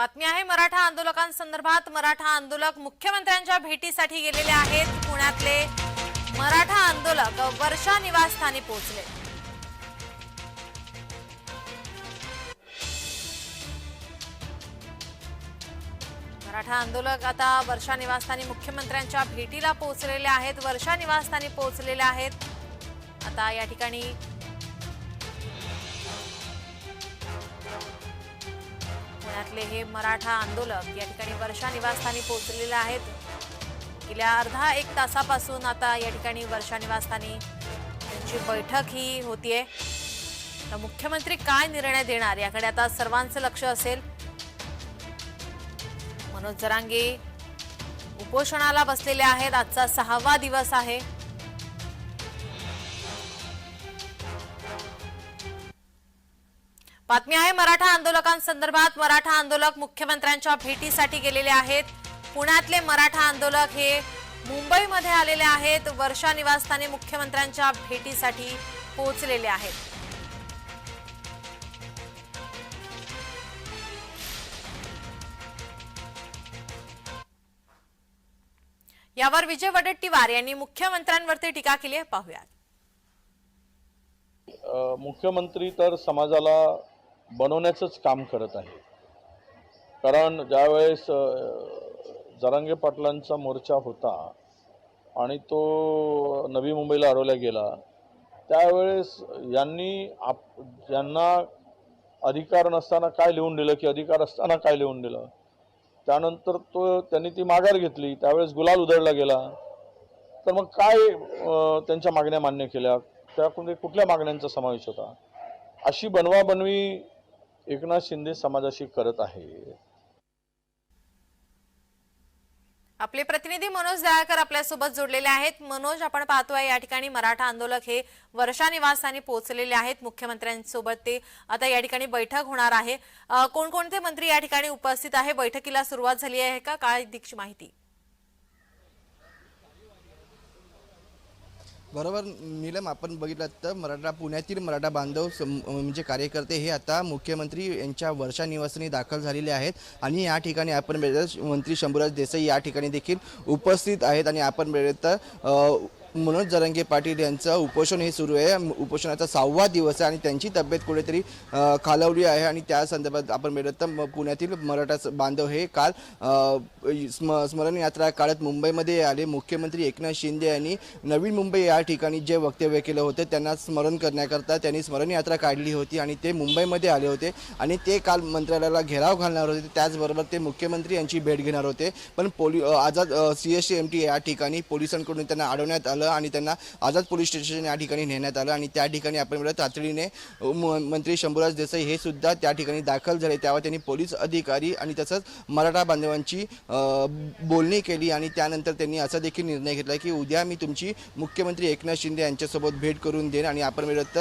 बातमी आहे मराठा आंदोलकांसंदर्भात मराठा आंदोलक मुख्यमंत्र्यांच्या भेटीसाठी गेलेले आहेत. पुण्यातले मराठा आंदोलक वर्षा निवासस्थानी पोहोचले. मराठा आंदोलक आता वर्षा निवासस्थानी मुख्यमंत्र्यांच्या भेटीला पोहोचलेले आहेत. वर्षा निवासस्थानी पोहोचलेले आहेत. आता या ठिकाणी पुण्यातले हे मराठा आंदोलक या ठिकाणी वर्षा निवासस्थानी पोहोचलेले आहेत. गेल्या अर्धा एक तासापासून आता या ठिकाणी वर्षा निवासस्थानी त्यांची बैठक ही होतीये. तर मुख्यमंत्री काय निर्णय देणार याकडे आता सर्वांचं लक्ष असेल. मनोज जरांगे उपोषणाला बसलेले आहेत. आजचा सहावा दिवस आहे. बातमी आहे मराठा आंदोलकांसंदर्भात मराठा आंदोलक मुख्यमंत्र्यांच्या भेटीसाठी गेलेले आहेत. पुण्यातले मराठा आंदोलक हे मुंबईमध्ये आलेले आहेत. वर्षा निवासस्थानी मुख्यमंत्र्यांच्या भेटीसाठी पोहोचलेले आहेत. यावर विजय वडेट्टीवार यांनी मुख्यमंत्र्यांवरती टीका केली आहे. पाहूयात. मुख्यमंत्री तर समाजाला बनवण्याचंच काम करत आहे. कारण ज्यावेळेस जरांगे पाटलांचा मोर्चा होता आणि तो नवी मुंबईला अडवला गेला त्यावेळेस यांनी आप ज्यांना अधिकार नसताना काय लिहून दिलं की अधिकार असताना काय लिहून दिलं त्यानंतर तो त्यांनी ती माघार घेतली त्यावेळेस गुलाल उधळला गेला. तर मग काय त्यांच्या मागण्या मान्य केल्या? त्या कुठल्या मागण्यांचा समावेश होता? अशी बनवाबनवी एकनाथ शिंदे समाजाशी करत आहे. आपले प्रतिनिधी मनोज दयाळकर आपल्यासोबत जोडलेले आहेत. मनोज आपण पाहतोय या ठिकाणी मराठा आंदोलक हे वर्षा निवासस्थानी पोहोचलेले आहेत. मुख्यमंत्र्यांसोबत ते आता या ठिकाणी बैठक होणार आहे. कोणकोणते मंत्री या ठिकाणी उपस्थित आहे? बैठकीला सुरुवात झाली आहे का? काय दीक्ष माहिती? बरोबर नीलम आपण बघितलं तर मराठा पुण्यातील मराठा बांधव म्हणजे कार्यकर्ते हे आता मुख्यमंत्री यांच्या वर्षा निवासनी दाखल झालेले आहेत. आणि या ठिकाणी आपण मंत्री शंभूराज देसाई या ठिकाणी देखील उपस्थित आहेत. आणि आपण मिळेल तर मनोज जरंगे पाटील यांचं उपोषण हे सुरू आहे. उपोषणाचा सहावा दिवस आहे आणि त्यांची तब्येत कुठेतरी खालवली खालावली आहे आणि त्या संदर्भात आपण मिळत तर पुण्यातील मराठा बांधव हे काल स्म स्मरण यात्रा काळात मुंबईमध्ये आले. मुख्यमंत्री एकनाथ शिंदे यांनी नवीन मुंबई या ठिकाणी जे वक्तव्य केलं होतं त्यांना स्मरण करण्याकरता त्यांनी स्मरण यात्रा काढली होती आणि ते मुंबईमध्ये आले होते आणि ते काल मंत्रालयाला घेराव घालणार होते. त्याचबरोबर ते मुख्यमंत्री यांची भेट घेणार होते. पण पोली Azad C S M T या ठिकाणी पोलिसांकडून त्यांना अडवण्यात आलं आणि त्यांना आझाद पोलीस स्टेशन या ठिकाणी नेण्यात आलं आणि त्या ठिकाणी आपण बघितलं तातडीने म- मंत्री शंभूराज देसाई हे सुद्धा त्या ठिकाणी दाखल झाले. त्यावर त्यांनी पोलीस अधिकारी आणि तसंच मराठा बांधवांची बोलणी केली आणि त्यानंतर त्यांनी असा देखील निर्णय घेतला की उद्या मी तुमची मुख्यमंत्री एकनाथ शिंदे यांच्यासोबत भेट करून देईन आणि आपण मिळत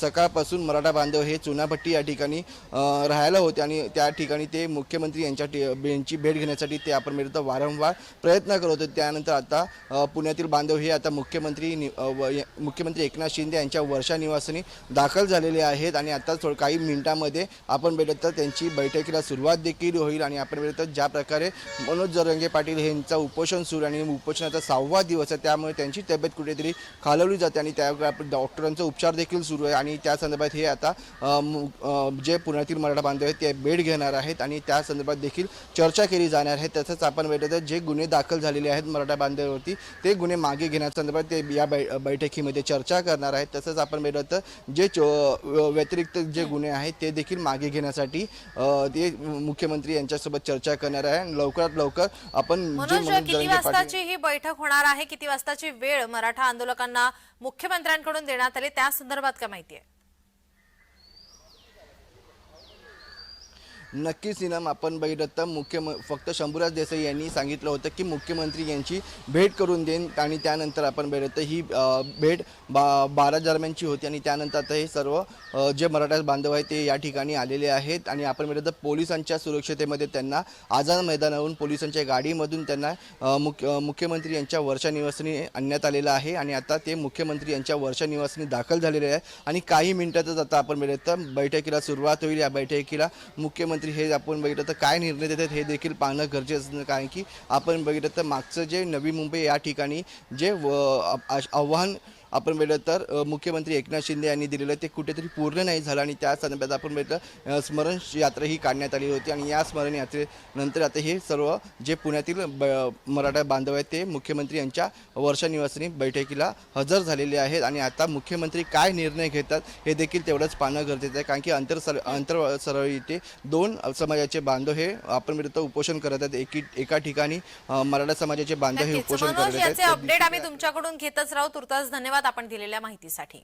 सकाळपासून मराठा बांधव हे चुनाभट्टी या ठिकाणी राहायला होते आणि त्या ठिकाणी ते मुख्यमंत्री यांच्या यांची भेट घेण्यासाठी ते आपण मिळत वारंवार प्रयत्न करत होते. त्यानंतर आता पुण्यातील बांधव हे आता आता मुख्यमंत्री नि- व- मुख्यमंत्री एकनाथ शिंदे यांच्या वर्षा निवासनी दाखल झालेले आहेत आणि आता थोडं काही मिनिटांमध्ये आपण भेटत तर त्यांची बैठकीला सुरुवात देखील होईल आणि आपण भेटत तर ज्या प्रकारे मनोज जरंगे पाटील यांचा उपोषण सुरू आणि उपोषणाचा सहावा दिवस आहे त्यामुळे त्यांची तब्येत कुठेतरी खालवली जाते आणि त्या डॉक्टरांचा उपचार देखील सुरू आहे आणि त्या संदर्भात हे आता जे पुण्यातील मराठा बांधव आहेत ते भेट घेणार आहेत आणि त्या संदर्भात देखील चर्चा केली जाणार आहे. तसंच आपण भेटत तर जे गुन्हे दाखल झालेले आहेत मराठा बांधवावरती ते गुन्हे मागे घेण्यासंदर्भात ते या बै बैठकीमध्ये चर्चा करणार आहेत. तसंच आपण तर जे चो- व्यतिरिक्त जे गुन्हे आहेत ते देखील मागे घेण्यासाठी ते मुख्यमंत्री यांच्यासोबत चर्चा करणार आहे. आणि लवकरात लवकर आपण किती वाजताची ही बैठक होणार आहे? किती वाजताची वेळ मराठा आंदोलकांना मुख्यमंत्र्यांकडून देण्यात आली? त्या संदर्भात काय माहिती आहे? नक्कीच इनाम आपण बघितलं तर मुख्य फक्त शंभूराज देसाई यांनी सांगितलं होतं की मुख्यमंत्री यांची भेट करून देईन आणि त्यानंतर आपण बघितलं तर ही भेट बा बारा दरम्यानची होती आणि त्यानंतर आता हे सर्व जे मराठा बांधव आहेत ते या ठिकाणी आलेले आहेत आणि आपण बघितलं तर पोलिसांच्या सुरक्षतेमध्ये त्यांना आझाद मैदानावरून पोलिसांच्या गाडीमधून त्यांना मुख्य मुख्यमंत्री यांच्या वर्षा निवासनी आणण्यात आलेलं आहे आणि आता ते मुख्यमंत्री यांच्या वर्षा निवासनी दाखल झालेले आहे. आणि काही मिनिटातच आता आपण बघितलं तर बैठकीला सुरुवात होईल. या बैठकीला मुख्यमंत्री मुख्यमंत्री हे आपण बघितलं तर काय निर्णय देतात हे देखील पाहणं गरजेचं असतं कारण की आपण बघितलं तर मागचं जे नवी मुंबई या ठिकाणी जे आव्हान आपण बघितलं तर मुख्यमंत्री एकनाथ शिंदे यांनी दिलेलं ते कुठेतरी पूर्ण नाही झालं आणि त्या संदर्भात आपण बघितलं स्मरण यात्रा ही काढण्यात आली होती आणि या स्मरण यात्रेनंतर आता हे सर्व जे पुण्यातील ब मराठा बांधव आहेत ते मुख्यमंत्री यांच्या वर्षा निवासनी बैठकीला हजर झालेले आहेत आणि आता मुख्यमंत्री काय निर्णय घेतात हे देखील तेवढंच पाहणं गरजेचं आहे. कारण की अंतर सर अंतर सरळ इथे दोन समाजाचे बांधव हे आपण बघितलं उपोषण करत आहेत. एकी एका ठिकाणी मराठा समाजाचे बांधव हे उपोषण करत आहेत. अपडेट आम्ही तुमच्याकडून घेतच राहू. तुर्तास धन्यवाद आपण दिलेल्या माहितीसाठी.